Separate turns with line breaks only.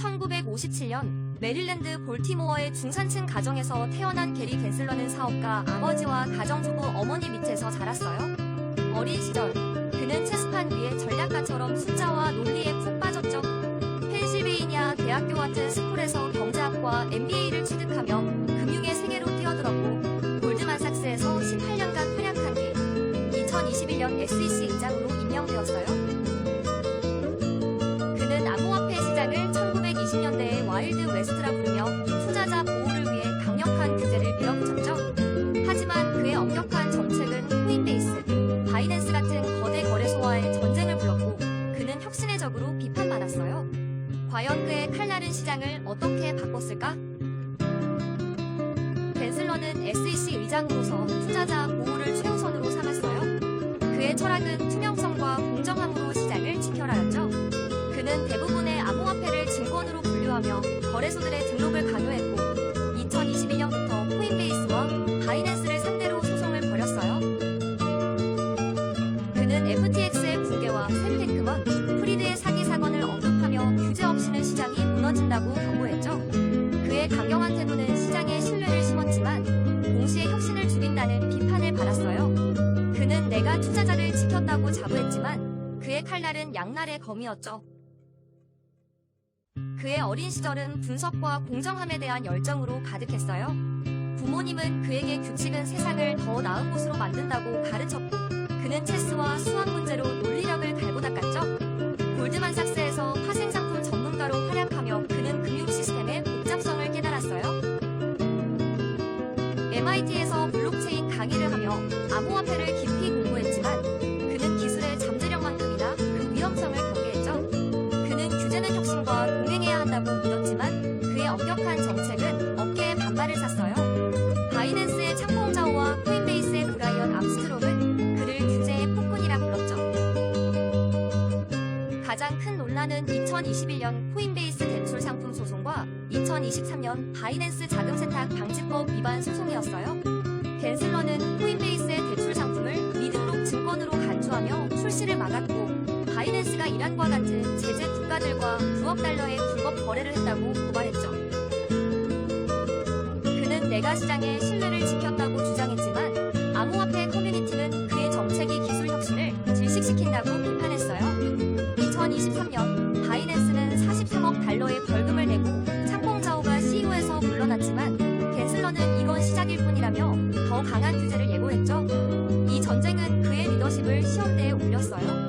1957년 메릴랜드 볼티모어의 중산층 가정에서 태어난 게리 겐슬러는 사업가 아버지와 가정주부 어머니 밑에서 자랐어요. 어린 시절 그는 체스판 위에 전략가처럼 숫자와 논리에 푹 빠졌죠. 펜실베이니아 대학교 같은 스쿨에서 경제학과 MBA를 취득하며 금융의 세계로 뛰어들었고 골드만삭스에서 18년간 활약한 뒤 2021년 SEC 의장으로 임명되었어요. 과연 그의 칼날은 시장을 어떻게 바꿨을까? 벤슬러는 SEC 의장으로서 투자자 보호를 최우선으로 삼았어요. 그의 철학은 투명성과 공정함으로 시장을 지켜라였죠. 그는 대부분의 암호화폐를 증권으로 분류하며 거래소들의 등록을 강요했고 강경한 태도는 시장에 신뢰를 심었지만 동시에 혁신을 죽인다는 비판을 받았어요. 그는 내가 투자자를 지켰다고 자부했지만 그의 칼날은 양날의 검이었죠. 그의 어린 시절은 분석과 공정함에 대한 열정으로 가득했어요. 부모님은 그에게 규칙은 세상을 더 나은 곳으로 만든다고 가르쳤고 그는 체스와 수학 문제로 하며 암호화폐를 깊이 공부했지만 그는 기술의 잠재력만큼이나 그 위험성을 경계했죠. 그는 규제는 혁신과 동행해야 한다고 믿었지만 그의 엄격한 정책은 업계의 반발을 샀어요. 바이낸스의 창공자오와 코인베이스의 브라이언 암스트롱은 그를 규제의 폭군이라 불렀죠. 가장 큰 논란은 2021년 코인베이스 대출 상품 소송과 2023년 바이낸스 자금 세탁 방지법 위반 소송이었어요. 겐슬러는 코인베이스의 대출 상품을 미등록 증권으로 간주하며 출시를 막았고 바이낸스가 이란과 같은 제재 국가들과 9억 달러의 불법 거래를 했다고 고발했죠. 그는 내가 시장의 신뢰를 지켰다고 주장했지만 암호화폐 커뮤니티는 그의 정책이 기술 혁신을 질식시킨다고 비판했어요. 2023년 바이낸스는 43억 달러의 벌금을 내고 창공자오가 CEO에서 물러났지만 강한 규제를 예고했죠. 이 전쟁은 그의 리더십을 시험대에 올렸어요.